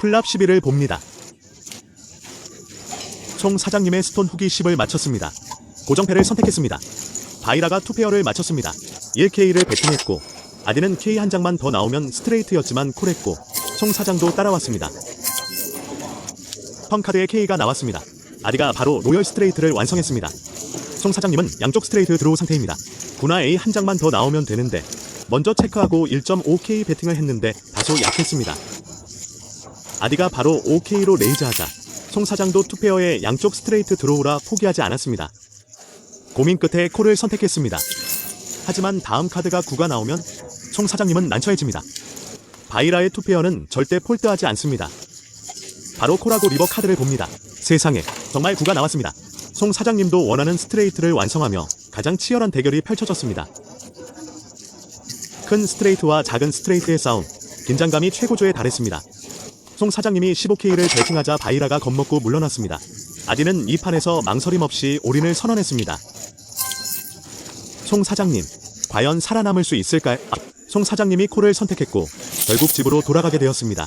플랍 11을 봅니다. 총 사장님의 스톤 후기 10을 맞췄습니다. 고정패를 선택했습니다. 바이라가 투페어를 맞췄습니다. 1K를 배팅했고 아디는 K 한 장만 더 나오면 스트레이트였지만 콜했고 총 사장도 따라왔습니다. 펑카드의 K가 나왔습니다. 아디가 바로 로열 스트레이트를 완성했습니다. 송 사장님은 양쪽 스트레이트 드로우 상태입니다. 구나 A 한 장만 더 나오면 되는데 먼저 체크하고 1.5K 배팅을 했는데 다소 약했습니다. 아디가 바로 5K로 레이즈하자 송 사장도 투페어의 양쪽 스트레이트 드로우라 포기하지 않았습니다. 고민 끝에 콜을 선택했습니다. 하지만 다음 카드가 9가 나오면 송 사장님은 난처해집니다. 바이라의 투페어는 절대 폴드하지 않습니다. 바로 콜하고 리버 카드를 봅니다. 세상에 정말 9가 나왔습니다. 송 사장님도 원하는 스트레이트를 완성하며 가장 치열한 대결이 펼쳐졌습니다. 큰 스트레이트와 작은 스트레이트의 싸움, 긴장감이 최고조에 달했습니다. 송 사장님이 15K를 배팅하자 바이라가 겁먹고 물러났습니다. 아디는 이 판에서 망설임 없이 올인을 선언했습니다. 송 사장님, 과연 살아남을 수 있을까요? 아, 송 사장님이 콜을 선택했고 결국 집으로 돌아가게 되었습니다.